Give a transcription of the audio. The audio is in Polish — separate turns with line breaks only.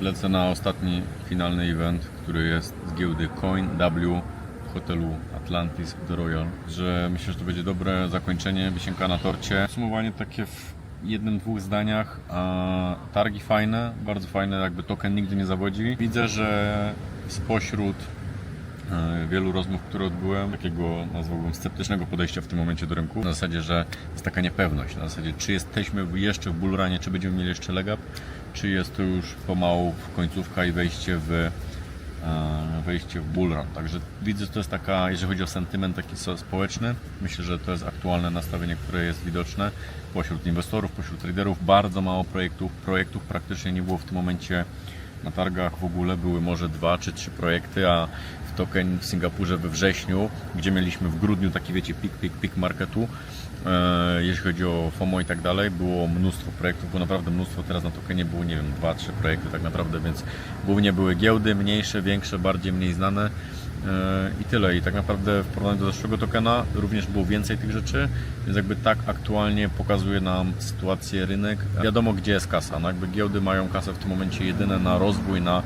Lecę na ostatni, finalny event, który jest z giełdy Coin W hotelu Atlantis The Royal, że myślę, że to będzie dobre zakończenie, wisienka na torcie. Podsumowanie takie w jednym, dwóch zdaniach. A targi fajne, bardzo fajne, jakby token nigdy nie zawodzi. Widzę, że spośród e, wielu rozmów, które odbyłem, takiego nazwałbym sceptycznego podejścia w tym momencie do rynku. Na zasadzie, że jest taka niepewność. Na zasadzie, czy jesteśmy jeszcze w bullrunie, czy będziemy mieli jeszcze leg up, czy jest to już pomału końcówka i wejście w e, wejście w bullrun. Także widzę, że to jest taka, jeżeli chodzi o sentyment taki społeczny, myślę, że to jest aktualne nastawienie, które jest widoczne pośród inwestorów, pośród traderów. Bardzo mało projektów, projektów praktycznie nie było w tym momencie na targach w ogóle, były może dwa czy trzy projekty, a w token w Singapurze we wrześniu, gdzie mieliśmy w grudniu taki wiecie pik, pik, pik marketu, e, jeśli chodzi o FOMO i tak dalej, było mnóstwo projektów, było naprawdę mnóstwo, teraz na tokenie było, nie wiem, dwa, trzy projekty tak naprawdę, więc głównie były giełdy, mniejsze, większe, bardziej mniej znane i tyle. I tak naprawdę w porównaniu do zeszłego tokena również było więcej tych rzeczy, więc jakby tak aktualnie pokazuje nam sytuację rynek. Wiadomo, gdzie jest kasa, no jakby giełdy mają kasę w tym momencie jedyne na rozwój, na